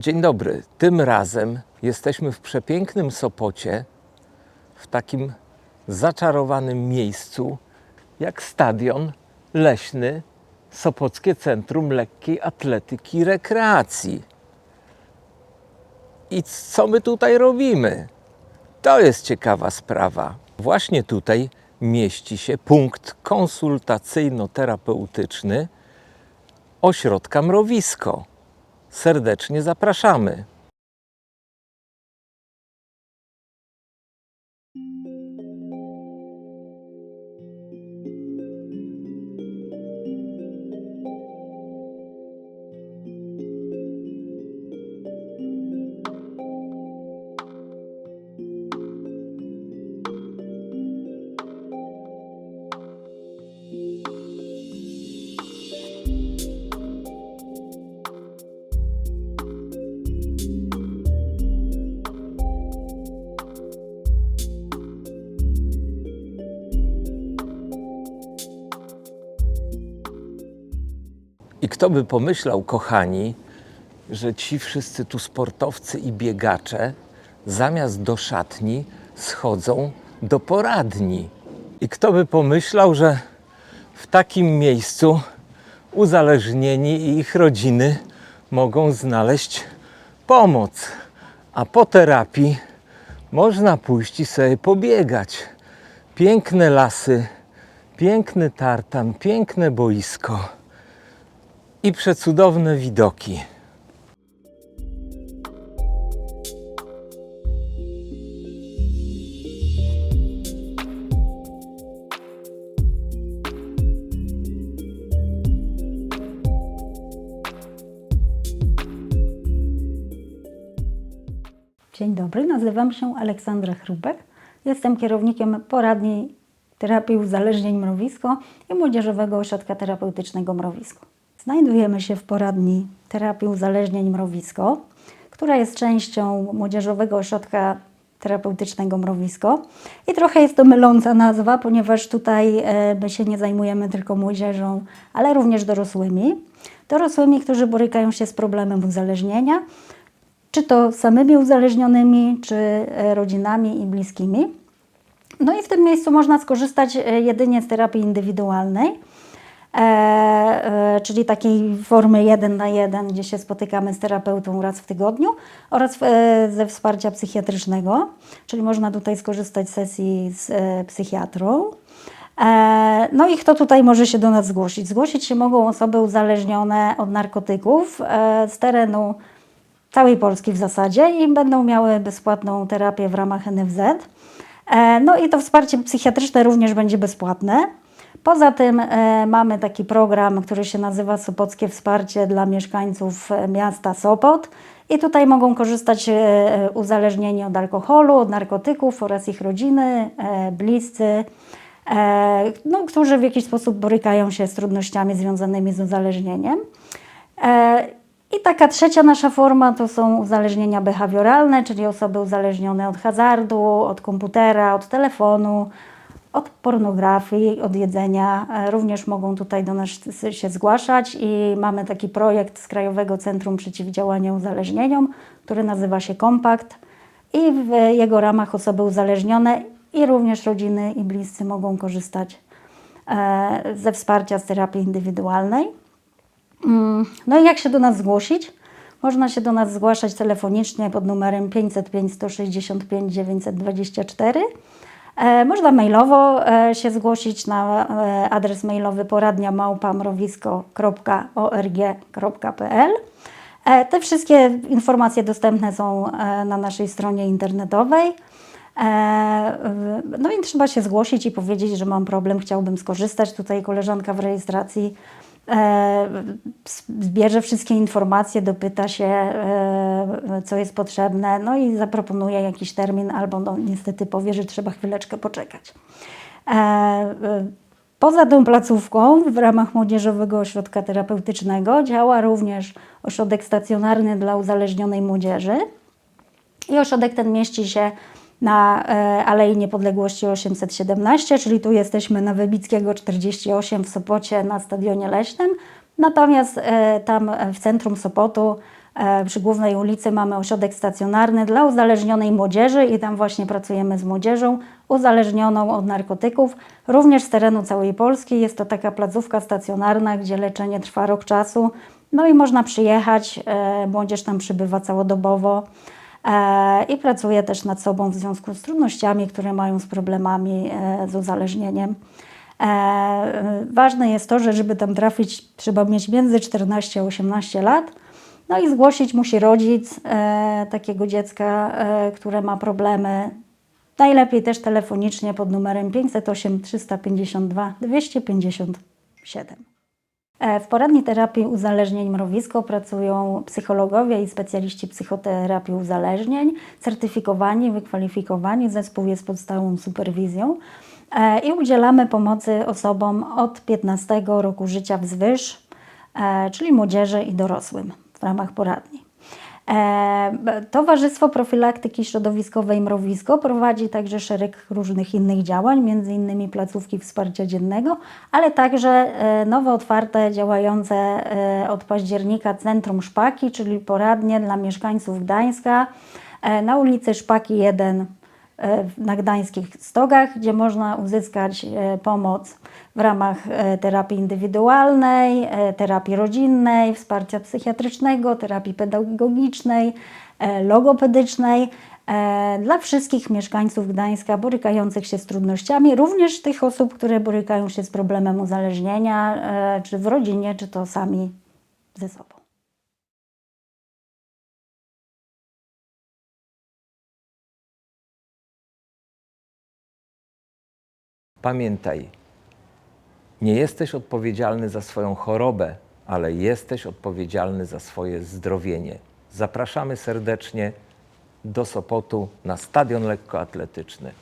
Dzień dobry. Tym razem jesteśmy w przepięknym Sopocie, w takim zaczarowanym miejscu jak stadion leśny Sopockie Centrum Lekkiej Atletyki i Rekreacji. I co my tutaj robimy? To jest ciekawa sprawa. Właśnie tutaj mieści się punkt konsultacyjno-terapeutyczny ośrodka Mrowisko. Serdecznie zapraszamy. Kto by pomyślał, kochani, że ci wszyscy tu sportowcy i biegacze zamiast do szatni schodzą do poradni. I kto by pomyślał, że w takim miejscu uzależnieni i ich rodziny mogą znaleźć pomoc, a po terapii można pójść i sobie pobiegać. Piękne lasy, piękny tartan, piękne boisko i przecudowne widoki. Dzień dobry, nazywam się Aleksandra Chrupek. Jestem kierownikiem poradni terapii uzależnień Mrowisko i Młodzieżowego Ośrodka Terapeutycznego Mrowisko. Znajdujemy się w poradni terapii uzależnień Mrowisko, która jest częścią Młodzieżowego Ośrodka Terapeutycznego Mrowisko. I trochę jest to myląca nazwa, ponieważ tutaj e, my się nie zajmujemy tylko młodzieżą, ale również dorosłymi. Dorosłymi, którzy borykają się z problemem uzależnienia, czy to samymi uzależnionymi, czy e, rodzinami i bliskimi. No i w tym miejscu można skorzystać e, jedynie z terapii indywidualnej, czyli takiej formy jeden na jeden, gdzie się spotykamy z terapeutą raz w tygodniu oraz e, ze wsparcia psychiatrycznego, czyli można tutaj skorzystać z sesji z e, psychiatrą. E, No i kto tutaj może się do nas zgłosić? Zgłosić się mogą osoby uzależnione od narkotyków e, z terenu całej Polski w zasadzie i będą miały bezpłatną terapię w ramach NFZ. E, No i to wsparcie psychiatryczne również będzie bezpłatne. Poza tym e, mamy taki program, który się nazywa Sopockie Wsparcie dla mieszkańców e, miasta Sopot. I tutaj mogą korzystać e, uzależnieni od alkoholu, od narkotyków oraz ich rodziny, bliscy, no, którzy w jakiś sposób borykają się z trudnościami związanymi z uzależnieniem. I taka trzecia nasza forma to są uzależnienia behawioralne, czyli osoby uzależnione od hazardu, od komputera, od telefonu, od pornografii, od jedzenia. E, Również mogą tutaj do nas się zgłaszać i mamy taki projekt z Krajowego Centrum Przeciwdziałania Uzależnieniom, który nazywa się Kompakt i w jego ramach osoby uzależnione i również rodziny i bliscy mogą korzystać e, ze wsparcia z terapii indywidualnej. Mm, No i jak się do nas zgłosić? Można się do nas zgłaszać telefonicznie pod numerem 505 165 924. E, Można mailowo e, się zgłosić na e, adres mailowy poradnia małpamrowisko.org.pl. Te wszystkie informacje dostępne są na naszej stronie internetowej. No i trzeba się zgłosić i powiedzieć, że mam problem, chciałbym skorzystać. Tutaj koleżanka w rejestracji zbierze wszystkie informacje, dopyta się, e, co jest potrzebne, no i zaproponuje jakiś termin, albo no, niestety powie, że trzeba chwileczkę poczekać. E, e, Poza tą placówką w ramach Młodzieżowego Ośrodka Terapeutycznego działa również ośrodek stacjonarny dla uzależnionej młodzieży. I ośrodek ten mieści się na e, Alei Niepodległości 817, czyli tu jesteśmy na Wybickiego 48 w Sopocie na Stadionie Leśnym. Natomiast e, tam e, w centrum Sopotu Przy głównej ulicy mamy ośrodek stacjonarny dla uzależnionej młodzieży i tam właśnie pracujemy z młodzieżą uzależnioną od narkotyków, również z terenu całej Polski. Jest to taka placówka stacjonarna, gdzie leczenie trwa rok czasu. No i można przyjechać, młodzież tam przybywa całodobowo i pracuje też nad sobą w związku z trudnościami, które mają z problemami e, z uzależnieniem. E, ważne jest to, że żeby tam trafić, trzeba mieć między 14 a 18 lat. No i zgłosić musi rodzic e, takiego dziecka, e, które ma problemy. Najlepiej też telefonicznie pod numerem 508 352 257. E, W poradni terapii uzależnień Mrowisko pracują psychologowie i specjaliści psychoterapii uzależnień, certyfikowani, wykwalifikowani. Zespół jest pod stałą superwizją e, i udzielamy pomocy osobom od 15 roku życia wzwyż, e, czyli młodzieży i dorosłym w ramach poradni. E, Towarzystwo Profilaktyki Środowiskowej Mrowisko prowadzi także szereg różnych innych działań, między innymi placówki wsparcia dziennego, ale także e, nowo otwarte, działające e, od października Centrum Szpaki, czyli poradnie dla mieszkańców Gdańska na ulicy Szpaki 1 e, na gdańskich stogach, gdzie można uzyskać e, pomoc w ramach e, terapii indywidualnej, e, terapii rodzinnej, wsparcia psychiatrycznego, terapii pedagogicznej, e, logopedycznej e, dla wszystkich mieszkańców Gdańska borykających się z trudnościami, również tych osób, które borykają się z problemem uzależnienia, e, czy w rodzinie, czy to sami ze sobą. Pamiętaj, nie jesteś odpowiedzialny za swoją chorobę, ale jesteś odpowiedzialny za swoje zdrowienie. Zapraszamy serdecznie do Sopotu na stadion lekkoatletyczny.